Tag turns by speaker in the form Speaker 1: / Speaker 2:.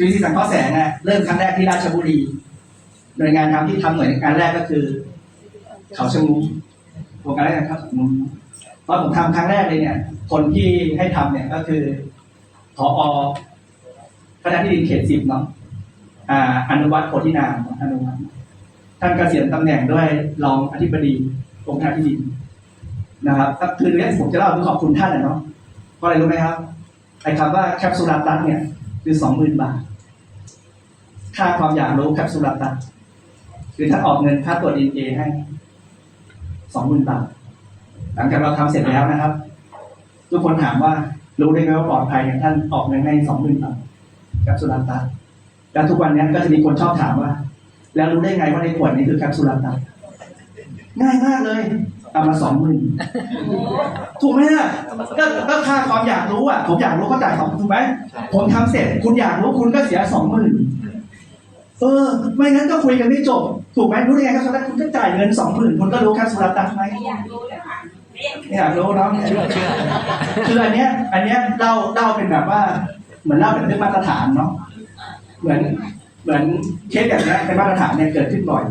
Speaker 1: จุลินทรีย์สังเคราะห์แสงเนี่ยเริ่มครั้งแรกที่ราชบุรีหน่วยงานทำที่ทำหน่วยงานแรกก็คือ เขาชะงูโครงการแรกนะครับชะงูตอนผมทำครั้งแรกเลยเนี่ย คนที่ให้ทำเนี่ยก็คือพอคณะที่ดินเขตสิบเนาะอ่าอนุวัฒน์โพธินามอนุวัฒน์ท่านเกษียณตำแหน่งด้วยรองอธิบดีกรมการที่ดินนะครับ ก็คือเรื่องผมจะเล่าคือขอบคุณท่านนะเนาะเพราะอะไรรู้ไหมครับไอ้คำว่าแคปซูลาตัสเนี่ย คือสองหมื่นบาท ค่าความอยากรู้แคปซูลาตัสคือท่านออกเงินค่าตรวจดีเอให้สองหมื่นบาทหลังจากเราทำเสร็จแล้วนะครับ ทุกคนถามว่ารู้ได้ไหมว่าปลอดภัยเนี่ยท่านออกเงินให้สองหมื่นบาทแคปซูลาตัสแล้วทุกวันนี้ก็จะมีคนชอบถามว่า แล้วรู้ได้ไงว่าในขวดนี้คือแคปซูลตัสง่ายมากเลยเอามาสองหมื่นถูกไหมอะก็ก็ค่าความอยากรู้อะ ผมอยากรู้ก็จ่ายสองถูกไหมผมทำเสร็จ คุณอยากรู้คุณก็เสียสองหมื่น เออ ไม่งั้นก็คุยกันไม่จบ ถูกไหมรู้ได้ไงแคปซูลาตัสคุณก็จ่ายเงินสองหมื่นคุณก็รู้แคปซูลาตัสไหม
Speaker 2: ไม่อยากรู้แล้วค่ะไม่อยาก
Speaker 1: ไม่อยากรู้เนาะ
Speaker 3: เชื่อเชื่อ
Speaker 1: คืออันเนี้ย อันเนี้ยเล่าเล่าเป็นแบบว่า เหมือนเล่าเป็นเรื่องมาตรฐานเนาะเหมือนเหมือนเคสแบบเนี้ยเป็นมาตรฐานเนี่ยเกิดขึ้นบ่อย